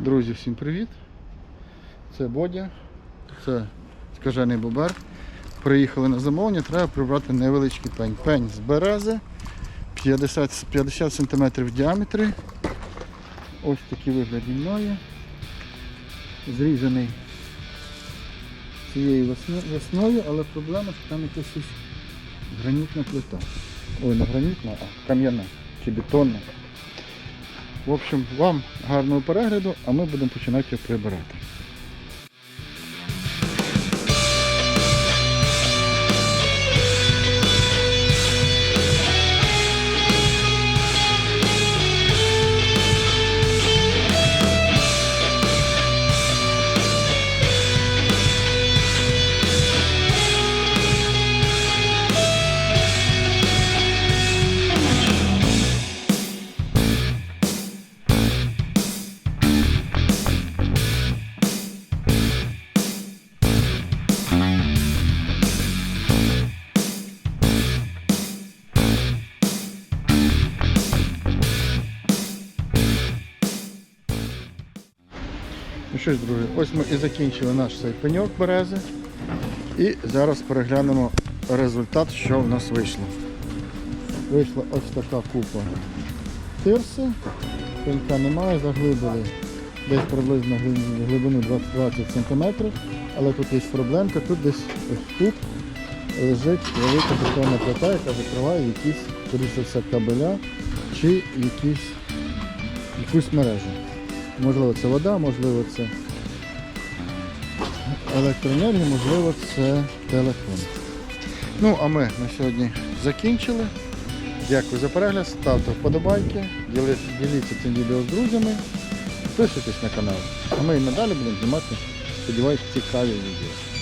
Друзі, всім привіт! Це Бодя, це скажений бобер. Приїхали на замовлення, треба прибрати невеличкий пень. Пень з берези 50, 50 см в діаметрі. Ось такий вигляд він має. Зрізаний цією весною, але проблема, що там якась гранітна плита. Ой, не гранітна, а кам'яна чи бетонна. В общем, вам гарного перегляду, а ми будемо починати прибирати. Що ж, друзі, ось ми і закінчили наш цей пеньок берези. І зараз переглянемо результат, що в нас вийшло. Вийшла ось така купа тирси. Пенька немає, заглибили десь приблизно глибину 20, 20 см. Але тут є проблемка, тут десь ось тут лежить велика бетонна плита, яка закриває якісь, скоріше все, кабеля чи якісь, якусь мережу. Можливо, це вода, можливо, це електроенергія, можливо, це телефон. Ну, а ми на сьогодні закінчили. Дякую за перегляд, ставте вподобайки, діліться цим відео з друзями, підписуйтесь на канал. А ми і надалі будемо знімати, сподіваюся, цікаві відео.